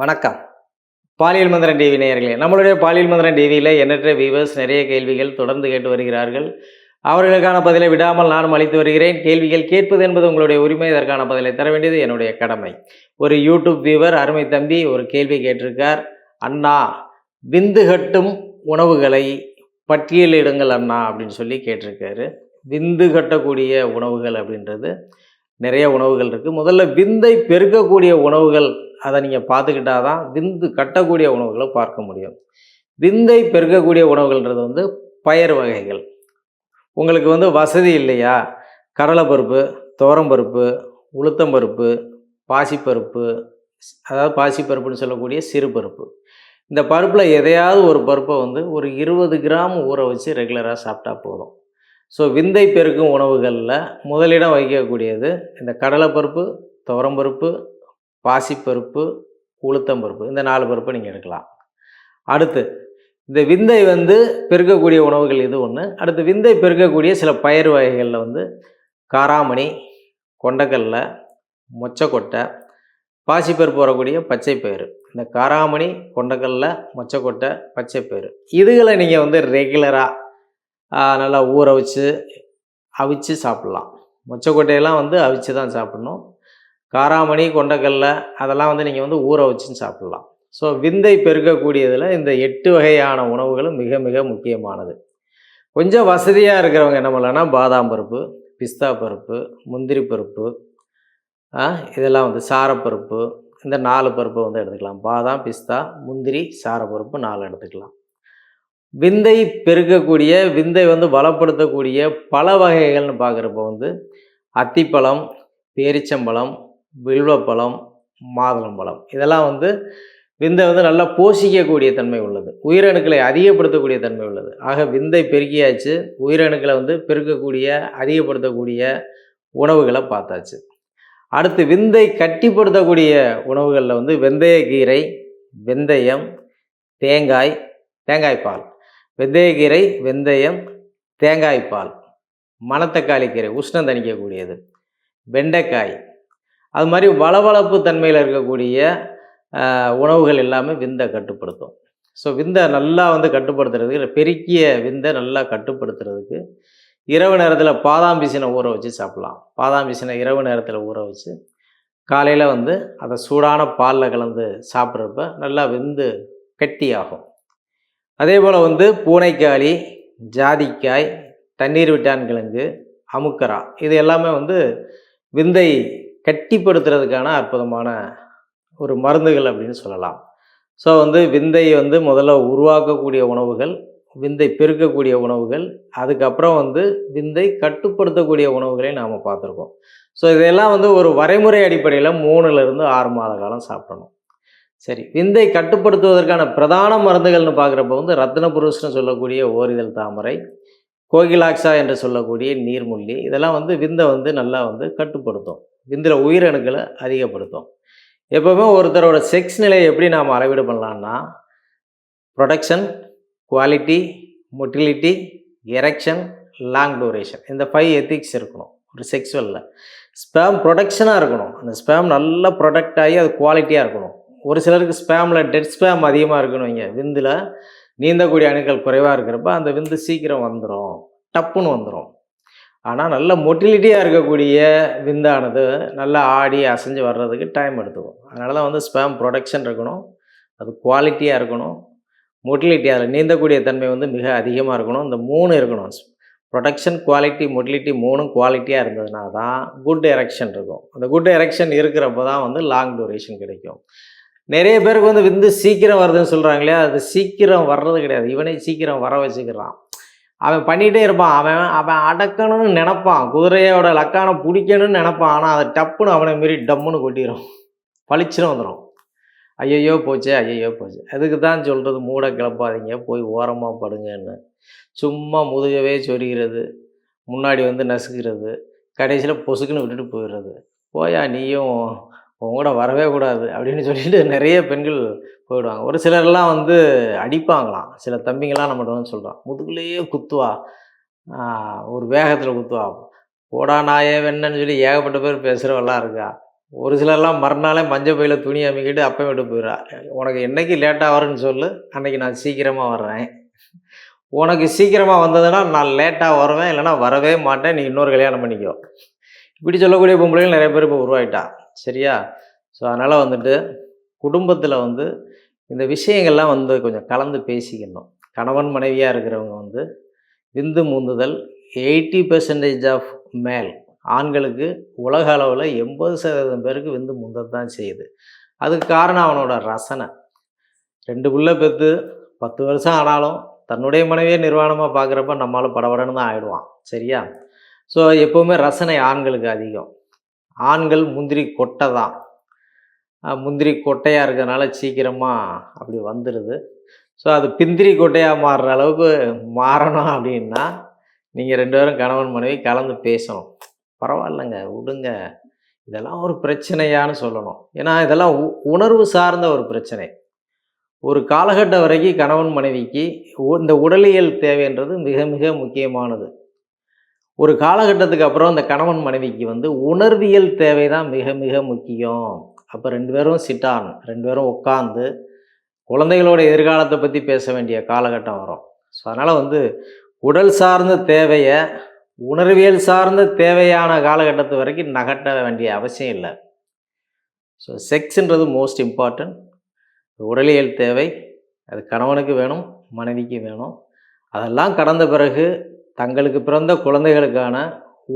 வணக்கம். பாலியல் மந்திரன் டிவி நேயர்களே நம்மளுடைய பாலியல் மந்திரன் டிவியில் எண்ணற்ற வியூவர்ஸ் நிறைய கேள்விகள் தொடர்ந்து கேட்டு வருகிறார்கள். அவர்களுக்கான பதிலை விடாமல் நானும் அளித்து வருகிறேன். கேள்விகள் கேட்பது என்பது உங்களுடைய உரிமை இதற்கான பதிலை தர வேண்டியது என்னுடைய கடமை. ஒரு யூடியூப் வியூவர் அருமை தம்பி ஒரு கேள்வி கேட்டிருக்கார். அண்ணா விந்து கட்டும் உணவுகளை பட்டியலிடுங்கள் அண்ணா அப்படின்னு சொல்லி கேட்டிருக்காரு. விந்து கட்டக்கூடிய உணவுகள் அப்படின்றது நிறைய உணவுகள் இருக்குது முதல்ல விந்தை பெருக்கக்கூடிய உணவுகள் அதை நீங்கள் பார்த்துக்கிட்டா தான் விந்து கட்டக்கூடிய உணவுகளை பார்க்க முடியும். விந்தை பெருக்கக்கூடிய உணவுகள்ன்றது வந்து பயறு வகைகள். உங்களுக்கு வந்து வசதி இல்லையா? கடலைப்பருப்பு துவரம்பருப்பு உளுத்தம்பருப்பு பாசிப்பருப்பு அதாவது பாசிப்பருப்புன்னு சொல்லக்கூடிய சிறுபருப்பு இந்த பருப்பில் எதையாவது ஒரு பருப்பை வந்து ஒரு இருபது கிராம் ஊற வச்சு ரெகுலராக சாப்பிட்டா போதும். ஸோ விந்தை பெருக்கும் உணவுகளில் முதலிடம் வகிக்கக்கூடியது இந்த கடலைப்பருப்பு துவரம்பருப்பு பாசிப்பருப்பு உளுத்தம்பருப்பு. இந்த நாலு பருப்பு நீங்கள் எடுக்கலாம். அடுத்து இந்த விந்தை வந்து பெருக்கக்கூடிய உணவுகள் இது ஒன்று அடுத்து விந்தை பெருக்கக்கூடிய சில பயிர் வகைகளில் வந்து காராமணி கொண்டக்கடலை மொச்சக்கொட்டை பாசிப்பருப்பு வரக்கூடிய பச்சை பயிறு இந்த காராமணி கொண்டக்கடலை மொச்சக்கொட்டை பச்சை பயிறு இதுகளை நீங்கள் வந்து ரெகுலராக நல்லா ஊற வச்சு அவிச்சு சாப்பிட்லாம். மொச்சக்கொட்டையெல்லாம் வந்து அவிச்சு தான் சாப்பிட்ணும். காராமணி கொண்டக்கல்ல அதெல்லாம் வந்து நீங்கள் வந்து ஊற வச்சுன்னு சாப்பிட்லாம். ஸோ விந்தை பெருக்கக்கூடியதில் இந்த எட்டு வகையான உணவுகளும் மிக மிக முக்கியமானது. கொஞ்சம் வசதியாக இருக்கிறவங்க என்ன பண்ணலான்னா பாதாம் பருப்பு பிஸ்தா பருப்பு முந்திரி பருப்பு இதெல்லாம் வந்து சாரப்பருப்பு இந்த நாலு பருப்பை வந்து எடுத்துக்கலாம். பாதாம் பிஸ்தா முந்திரி சாரப்பருப்பு நாலு எடுத்துக்கலாம். விந்தை பெருக்கக்கூடிய விந்தை வந்து பலப்படுத்தக்கூடிய பல வகைகள்னு பார்க்குறப்ப வந்து அத்திப்பழம் பேரிச்சம்பழம் வில்வப்பழம் மாதுளம்பழம் இதெல்லாம் வந்து விந்தை வந்து நல்லா போஷிக்கக்கூடிய தன்மை உள்ளது. உயிரணுக்களை அதிகப்படுத்தக்கூடிய தன்மை உள்ளது. ஆக விந்தை பெருக்கியாச்சு உயிரணுக்களை வந்து பெருக்கக்கூடிய அதிகப்படுத்தக்கூடிய உணவுகளை பார்த்தாச்சு. அடுத்து விந்தை கட்டிப்படுத்தக்கூடிய உணவுகளில் வந்து வெந்தயக்கீரை வெந்தயம் தேங்காய் தேங்காய் பால். வெந்தயக்கீரை வெந்தயம் தேங்காய் பால் மணத்தக்காளி கீரை உஷ்ணம் தணிக்கக்கூடியது. வெண்டைக்காய். அது மாதிரி வளவளப்பு தன்மையில் இருக்கக்கூடிய உணவுகள் எல்லாமே விந்தை கட்டுப்படுத்தும். ஸோ விந்தை நல்லா வந்து கட்டுப்படுத்துறதுக்கு இல்லை பெருக்கிய விந்தை நல்லா கட்டுப்படுத்துறதுக்கு இரவு நேரத்தில் பாதாம் பிசினை ஊற வச்சு சாப்பிட்லாம். பாதாம் பிசினை இரவு நேரத்தில் ஊற வச்சு காலையில் வந்து அதை சூடான பாலில் கலந்து சாப்பிட்றப்ப நல்லா வெந்து கட்டியாகும். அதே போல் வந்து பூனைக்காளி ஜாதிக்காய் தண்ணீர் விட்டான் கிழங்கு அமுக்கரா. இது எல்லாமே வந்து விந்தை கட்டிப்படுத்துறதுக்கான அற்புதமான ஒரு மருந்துகள் அப்படின்னு சொல்லலாம். ஸோ வந்து விந்தை வந்து முதல்ல உருவாக்கக்கூடிய உணவுகள் விந்தை பெருக்கக்கூடிய உணவுகள் அதுக்கப்புறம் வந்து விந்தை கட்டுப்படுத்தக்கூடிய உணவுகளை நாம் பார்த்துருக்கோம். ஸோ இதெல்லாம் வந்து ஒரு வரைமுறை அடிப்படையில் மூணுலேருந்து ஆறு மாத காலம் சாப்பிடணும். சரி விந்தை கட்டுப்படுத்துவதற்கான பிரதான மருந்துகள்னு பார்க்குறப்ப வந்து ரத்னபுருஷ்னு சொல்லக்கூடிய ஓரிதழ் தாமரை கோகிலாக்ஸா என்று சொல்லக்கூடிய நீர்முள்ளி இதெல்லாம் வந்து விந்தை வந்து நல்லா வந்து கட்டுப்படுத்தும். விந்தில் உயிரணுக்களை அதிகப்படுத்தும். எப்போவுமே ஒருத்தரோட செக்ஸ் நிலையை எப்படி நாம் அளவீடு பண்ணலான்னா production quality motility erection long duration இந்த ஃபைவ் எத்திக்ஸ் இருக்கணும். ஒரு செக்ஸுவலில் ஸ்பேம் ப்ரொடக்ஷனாக இருக்கணும். அந்த ஸ்பேம் நல்லா ப்ரொடக்ட் ஆகி அது குவாலிட்டியாக இருக்கணும். ஒரு சிலருக்கு ஸ்பேமில் டெட் ஸ்பேம் அதிகமாக இருக்கணும் இங்கே விந்தில் நீந்தக்கூடிய அணுக்கள் குறைவாக இருக்கிறப்ப அந்த விந்து சீக்கிரம் வந்துடும் டப்புன்னு வந்துடும் ஆனால் நல்ல மொட்டிலிட்டியாக இருக்கக்கூடிய விந்தானது நல்லா ஆடி அசைஞ்சு வர்றதுக்கு டைம் எடுத்துக்கும். அதனால தான் வந்து ஸ்பேம் ப்ரொடக்ஷன் இருக்கணும். அது குவாலிட்டியாக இருக்கணும். மொட்டிலிட்டி அதில் நீந்தக்கூடிய தன்மை வந்து மிக அதிகமாக இருக்கணும். இந்த மூணு இருக்கணும். ப்ரொடக்ஷன் குவாலிட்டி மொட்டிலிட்டி மூணும் குவாலிட்டியாக இருந்ததுனா தான் குட் எரெக்ஷன் இருக்கும். அந்த குட் எரெக்ஷன் இருக்கிறப்ப தான் வந்து லாங் டூரேஷன் கிடைக்கும். நிறைய பேருக்கு வந்து விந்து சீக்கிரம் வருதுன்னு சொல்கிறாங்களே அது சீக்கிரம் வர்றது கிடையாது. இவனே சீக்கிரம் வர வச்சுக்கிறான். அவன் பண்ணிகிட்டே இருப்பான். அவன் அவன் அடக்கணும்னு நினப்பான். குதிரையோட லக்கான பிடிக்கணும்னு நினப்பான். ஆனால் அதை டப்புன்னு அவனை மீறி டம்முன்னு கொட்டிடும் பளிச்சுன்னு வந்துடும் ஐயையோ போச்சே ஐயையோ போச்சு. அதுக்கு தான் சொல்கிறது மூட கிளப்பாதீங்க போய் ஓரமாக படுங்கன்னு. சும்மா முதுகவே சொரிகிறது. முன்னாடி வந்து நசுக்கிறது. கடைசியில் பொசுக்குன்னு விட்டுட்டு போயிடுறது. போயா நீயும் உன் கூட வரவே கூடாது அப்படின்னு சொல்லிட்டு நிறைய பெண்கள் போயிடுவாங்க. ஒரு சிலர்லாம் வந்து அடிப்பாங்களாம். சில தம்பிங்களாம் நம்மகிட்ட வந்து சொல்கிறான் முதுகுலேயே குத்துவா. ஒரு வேகத்தில் குத்துவா. போடா நாயே வெண்ணன்னு சொல்லி ஏகப்பட்ட பேர் பேசுகிறவெல்லாம் இருக்கா. ஒரு சிலர்லாம் மறுநாளே மஞ்சள் பையில துணி அமைக்கிட்டு அப்போ விட்டு போயிடா உனக்கு என்றைக்கு லேட்டாக வரும்னு சொல்லு. அன்னைக்கு நான் சீக்கிரமாக வர்றேன். உனக்கு சீக்கிரமாக வந்ததுன்னா நான் லேட்டாக வருவேன். இல்லைன்னா வரவே மாட்டேன். நீ இன்னொரு கல்யாணம் பண்ணிக்கோ. இப்படி சொல்லக்கூடிய பொம்பளைகள் நிறைய பேர் இப்போ உருவாயிட்டா. சரியா? ஸோ அதனால் வந்துட்டு குடும்பத்தில் வந்து இந்த விஷயங்கள்லாம் வந்து கொஞ்சம் கலந்து பேசிக்கணும். கணவன் மனைவியாக இருக்கிறவங்க வந்து விந்து முந்துதல் எயிட்டி பெர்சன்டேஜ் ஆஃப் மேல் ஆண்களுக்கு உலக அளவில் எண்பது சதவீதம் பேருக்கு விந்து முந்தத்தான் செய்யுது. அதுக்கு காரணம் அவனோட ரசனை. ரெண்டு புள்ள பெற்று பத்து வருஷம் ஆனாலும் தன்னுடைய மனைவியை நிர்வாணமாக பார்க்குறப்ப நம்மளால் படபடன்னு தான் ஆகிடுவான் சரியா? ஸோ எப்போவுமே ரசனை ஆண்களுக்கு அதிகம். ஆண்கள் முந்திரி கொட்டை தான். முந்திரி கொட்டையாக இருக்கிறனால சீக்கிரமாக அப்படி வந்துடுது ஸோ அது பிந்திரி கொட்டையாக மாறுற அளவுக்கு மாறணும் அப்படின்னா நீங்கள் ரெண்டு பேரும் கணவன் மனைவி கலந்து பேசணும். பரவாயில்லைங்க விடுங்க. இதெல்லாம் ஒரு பிரச்சனையான்னு சொல்லணும். ஏன்னா இதெல்லாம் உ- உணர்வு சார்ந்த ஒரு பிரச்சனை. ஒரு காலகட்டம் வரைக்கும் கணவன் மனைவிக்கு உ- இந்த உடலியல் தேவைன்றது மிக மிக முக்கியமானது. ஒரு காலகட்டத்துக்கு அப்புறம் அந்த கணவன் மனைவிக்கு வந்து உணர்வியல் தேவை தான் மிக மிக முக்கியம். அப்போ ரெண்டு பேரும் சிட்டான் ரெண்டு பேரும் உட்காந்து குழந்தைகளோட எதிர்காலத்தை பற்றி பேச வேண்டிய காலகட்டம் வரும். ஸோ அதனால் வந்து உடல் சார்ந்த தேவையை உணர்வியல் சார்ந்த தேவையான காலகட்டத்து வரைக்கும் நகட்ட வேண்டிய அவசியம் இல்லை. ஸோ செக்ஸுன்றது மோஸ்ட் இம்பார்ட்டன்ட் உடலியல் தேவை. அது கணவனுக்கு வேணும் மனைவிக்கு வேணும். அதெல்லாம் கடந்த பிறகு தங்களுக்கு பிறந்த குழந்தைகளுக்கான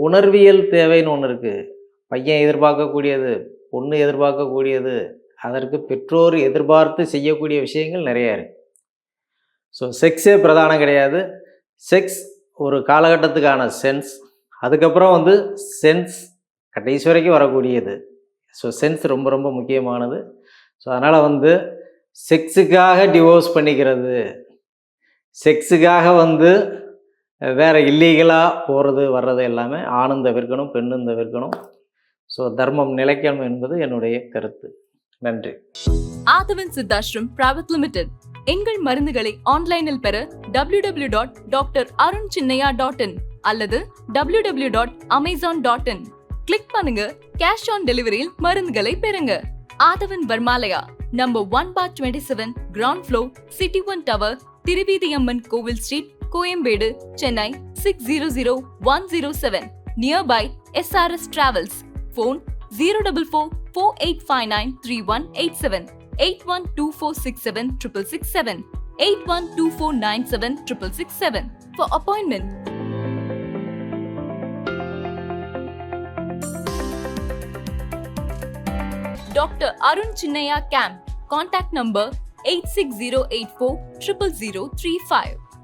உணர்வியல் தேவைன்னு ஒன்று இருக்குது பையன் எதிர்பார்க்கக்கூடியது பொண்ணு எதிர்பார்க்கக்கூடியது அதற்கு பெற்றோர் எதிர்பார்த்து செய்யக்கூடிய விஷயங்கள் நிறையா இருக்குது ஸோ செக்ஸே பிரதானம் கிடையாது. செக்ஸ் ஒரு காலகட்டத்துக்கான சென்ஸ் அதுக்கப்புறம் வந்து சென்ஸ் கடைசி வரைக்கும் வரக்கூடியது. ஸோ சென்ஸ் ரொம்ப ரொம்ப முக்கியமானது. ஸோ அதனால் வந்து செக்ஸுக்காக டிவோர்ஸ் பண்ணிக்கிறது. செக்ஸுக்காக வந்து வேறு இல்லீகலாக போகிறது வர்றது எல்லாமே ஆணும் தவிர்க்கணும் பெண்ணும் தவிர்க்கணும். ஸோ தர்மம் நிலைக்கணும் என்பது என்னுடைய கருத்து. நன்றி. ஆதவன் சித்தாஷ்ரம் பிரைவேட் லிமிடெட் எங்கள் மருந்துகளை ஆன்லைனில் பெற W W dot doctor Arun Chinnaiya dot in அல்லது W W dot Amazon dot in click பண்ணுங்க. கேஷ் ஆன் டெலிவரியில் மருந்துகளை பெறுங்க. Aadhavan Varmalaya number one bar twenty seven ground floor city one tower Thiruveethiamman கோவில் street Coimbatore, Chennai 600107. Nearby SRS Travels. Phone 044 for appointment. Dr. Arun Chinnaya Camp. Contact number 86084 00035.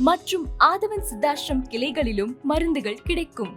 மற்றும் ஆதவன் சித்தாஷ்ரம் கிளைகளிலும் மருந்துகள் கிடைக்கும்.